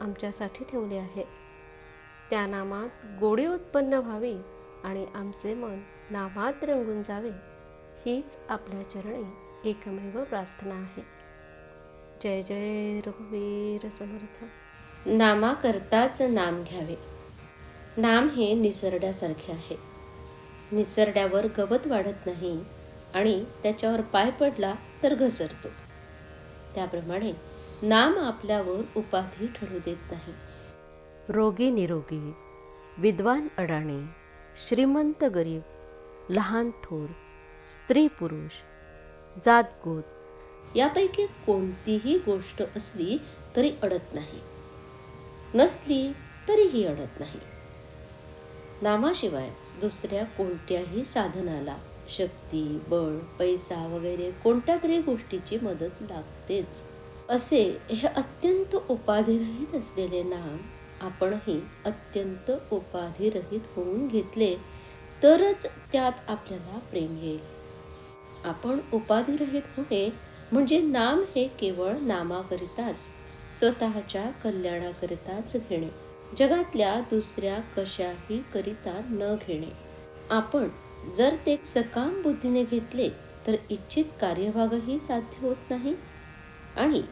आमच्यासाठी ठेवले आहे. त्या नामात गोडी उत्पन्न व्हावी आणि आमचे मन नामात रंगून जावे हीच आपल्या चरणी एकमेव प्रार्थना आहे. जय जय रघुवीर समर्थ. नामाकरताच नाम घ्यावे. नाम हे निसरड्यासारखे आहे. निसरड्यावर गवत वाढत नाही आणि त्याच्यावर पाय पडला तर घसरतो. त्याप्रमाणे नाम आपल्यावर उपाधी ठरू देत नाही. रोगी निरोगी विद्वान अडाणी श्रीमंत गरीब लहान थोर स्त्री पुरुष जातगोत. यापैकी कोणतीही गोष्ट असली तरी अडत नाही. नसली तरीही अडत नाही. नामाशिवाय दुसऱ्या कोणत्याही साधनाला शक्ती बळ पैसा वगैरे कोणत्या तरी गोष्टीची मदत लागतेच. असे हे अत्यंत उपाधिरहित असलेले नाम आपणही अत्यंत उपाधिरहित होऊन घेतले तरच त्यात आपल्याला प्रेम येईल. आपण उपाधिरहित होणे म्हणजे नाम हे केवळ नामाकरिताच स्वतःच्या कल्याणाकरिताच घेणे जगातल्या दुसऱ्या कशाही करिता न घेणे. आपण जर ते सकाम बुद्धीने घेतले तर इच्छित कार्यभागही साध्य होत नाही. आणि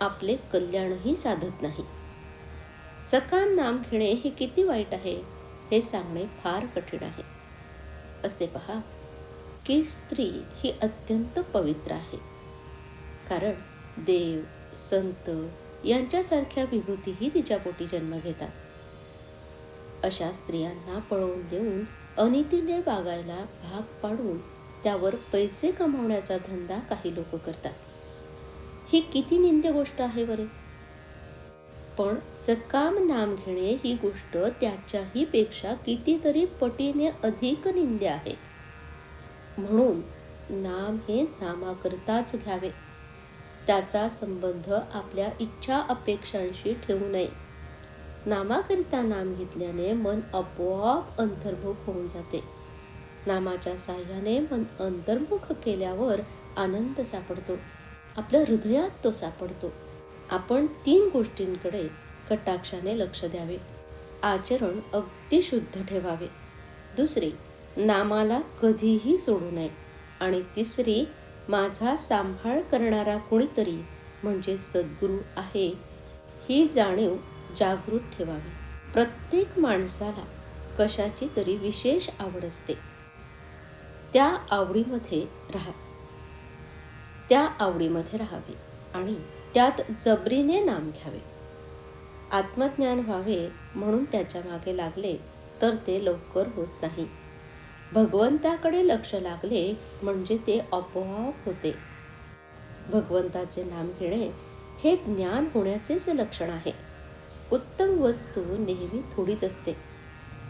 आपले कल्याणही साधत नाही. सकाम नाम घेणे हे किती वाईट आहे हे सांगणे फार कठीण आहे. असे पहा की स्त्री ही अत्यंत पवित्र आहे. कारण देव संत यांच्यासारख्या विभूतीही तिच्या पोटी जन्म घेतात. अशा स्त्रियांना पळवून देऊन अनितीने वागायला भाग पाडून त्यावर पैसे कमावण्याचा धंदा काही लोक करतात. ही किती निंद्य गोष्ट आहे बरे? पण सकाम नाम घेणे ही गोष्ट त्याच्याही पेक्षा कितीतरी पटीने अधिक निंद्य आहे. म्हणून नाम हे नामाकरताच घ्यावे. त्याचा संबंध आपल्या इच्छा अपेक्षांशी ठेवू नये. नामाकरिता नाम घेतल्याने मन आपोआप अंतर्मुख होऊन जाते. नामाच्या साह्याने मन अंतर्मुख केल्यावर आनंद सापडतो. आपल्या हृदयात तो सापडतो. आपण तीन गोष्टींकडे कटाक्षाने लक्ष द्यावे. आचरण अगदी शुद्ध ठेवावे. दुसरी नामाला कधीही सोडू नये. आणि तिसरी माझा सांभाळ करणारा कोणीतरी म्हणजे सद्गुरू आहे ही जाणीव जागृत ठेवावी. प्रत्येक माणसाला कशाची तरी विशेष आवड असते. त्या आवडीमध्ये राहा. त्या आवडीमध्ये राहावे आणि त्यात जबरीने नाम घ्यावे. आत्मज्ञान व्हावे म्हणून त्याच्यामागे लागले तर ते लवकर होत नाही. भगवंताकडे लक्ष लागले म्हणजे ते आपोआप होते. भगवंताचे नाम घेणे हे ज्ञान होण्याचेच लक्षण आहे. उत्तम वस्तू नेहमी थोडीच असते.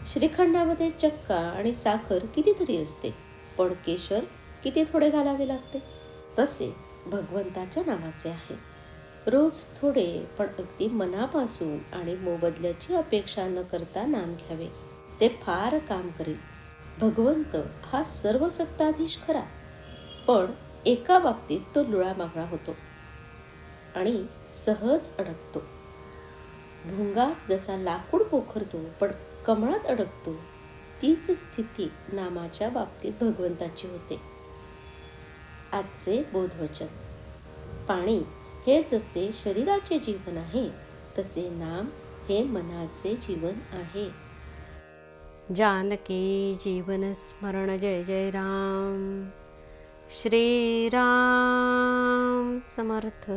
श्रीखंडामध्ये चक्का आणि साखर कितीतरी असते पण केशर किती थोडे घालावे लागते? तसे भगवंताच्या नावाचे आहे. रोज थोडे पण अगदी मनापासून आणि मोबदल्याची अपेक्षा न करता नाम घ्यावे. ते फार काम करेल भगवंत हा सर्व सत्ताधीश खरा. पण एका बाबतीत तो लुळामागळा होतो. आणि सहज अडकतो. भुंगात जसा लाकूड पोखरतो पण कमळात अडकतो तीच स्थिती नामाच्या बाबतीत भगवंताची होते. आजचे बोधवचन. पाणी हे जसे शरीराचे जीवन आहे तसे नाम हे मनाचे जीवन आहे. जानकी जीवन स्मरण जय जय राम. श्रीराम समर्थ.